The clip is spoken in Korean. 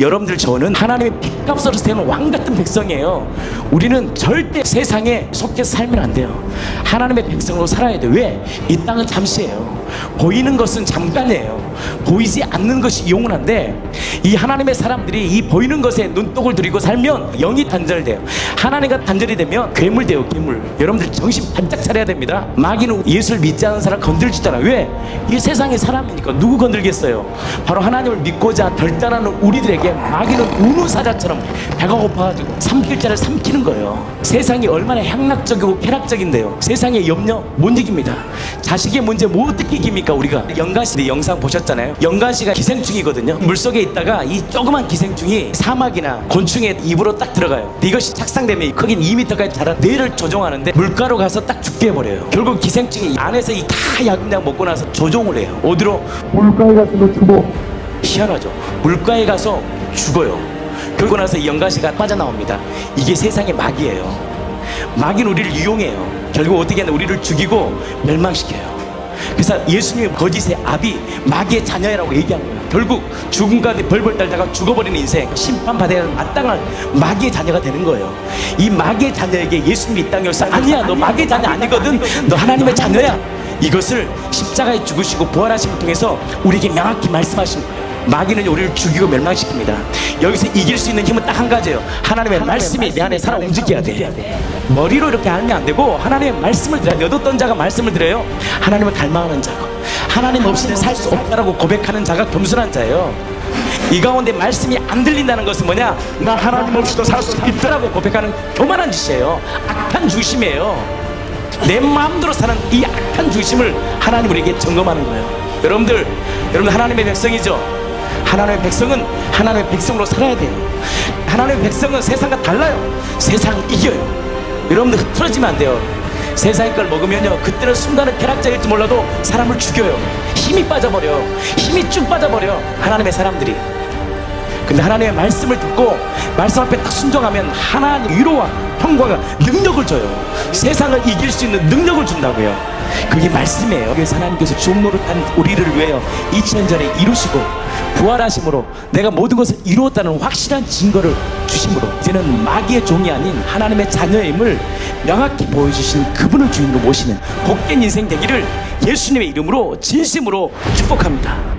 여러분들 저는 하나님의 핏값으로 세운 왕 같은 백성이에요. 우리는 절대 세상에 속해 살면 안 돼요. 하나님의 백성으로 살아야 돼. 왜? 이 땅은 잠시예요. 보이는 것은 잠깐이에요. 보이지 않는 것이 영원한데 이 하나님의 사람들이 이 보이는 것에 눈독을 들이고 살면 영이 단절돼요. 하나님과 단절이 되면 괴물 돼요. 괴물. 여러분들 정신 반짝 차려야 됩니다. 마귀는 예수를 믿지 않은 사람 건들지도 않아. 왜? 이 세상의 사람이니까 누구 건들겠어요? 바로 하나님을 믿고자 결단하는 우리들에게 마귀는 우누사자처럼 배가 고파가지고 삼킬자를 삼키는 거예요. 세상이 얼마나 향락적이고 쾌락적인데요. 세상의 염려 못 이깁니다. 자식의 문제 뭐 어떻게 이깁니까 우리가? 영간 씨 영상 보셨잖아요. 영간 씨가 기생충이거든요. 물 속에 있다가 이 조그만 기생충이 사막이나 곤충의 입으로 딱 들어가요. 이것이 착상되면 크긴 2m까지 자라 뇌를 조종하는데 물가로 가서 딱 죽게 해버려요. 결국 기생충이 안에서 이 다 약약 먹고 나서 조종을 해요. 어디로? 물가에 가서 죽어. 희한하죠. 물가에 가서 죽어요. 그러고 나서 이 영가시가 빠져나옵니다. 이게 세상의 마귀예요. 마귀는 우리를 이용해요. 결국 어떻게 하냐 우리를 죽이고 멸망시켜요. 그래서 예수님의 거짓의 아비 마귀의 자녀라고 얘기한 거예요. 결국 죽음 가운데 벌벌 떨다가 죽어버리는 인생 심판받아야 마땅한 마귀의 자녀가 되는 거예요. 이 마귀의 자녀에게 예수님이 이 땅에 오셔서 아니야 너 마귀의 자녀 아니거든 너 하나님의 자녀야 이것을 십자가에 죽으시고 부활하심을 통해서 우리에게 명확히 말씀하신 거예요. 마귀는 우리를 죽이고 멸망시킵니다. 여기서 이길 수 있는 힘은 딱 한 가지예요. 하나님의 말씀이 내 안에 살아 움직여야 돼. 머리로 이렇게 알면 안 되고 하나님의 말씀을 들어야 돼. 얻었던 자가 말씀을 드려요. 하나님을 닮아가는 자고 하나님 없이는 살 수 없다라고 고백하는 자가 겸손한 자예요. 이 가운데 말씀이 안 들린다는 것은 뭐냐? 나 하나님 없이도 살 수 있다라고 고백하는 교만한 짓이에요. 악한 중심이에요. 내 마음대로 사는 이 악한 중심을 하나님 우리에게 점검하는 거예요. 여러분들, 여러분 하나님의 백성이죠. 하나님의 백성은 하나님의 백성으로 살아야 돼요. 하나님의 백성은 세상과 달라요. 세상 이겨요. 여러분들 흐트러지면 안 돼요. 세상의 걸 먹으면요, 그때는 순간은 쾌락적일지 몰라도 사람을 죽여요. 힘이 빠져버려. 힘이 쭉 빠져버려. 하나님의 사람들이. 근데 하나님의 말씀을 듣고 말씀 앞에 딱 순종하면 하나님 위로와 평과가 능력을 줘요. 세상을 이길 수 있는 능력을 준다고요. 그게 말씀이에요. 그래서 하나님께서 종노릇한 우리를 위하여 2000년 전에 이루시고 부활하심으로 내가 모든 것을 이루었다는 확실한 증거를 주심으로 이제는 마귀의 종이 아닌 하나님의 자녀임을 명확히 보여주신 그분을 주인으로 모시는 복된 인생 되기를 예수님의 이름으로 진심으로 축복합니다.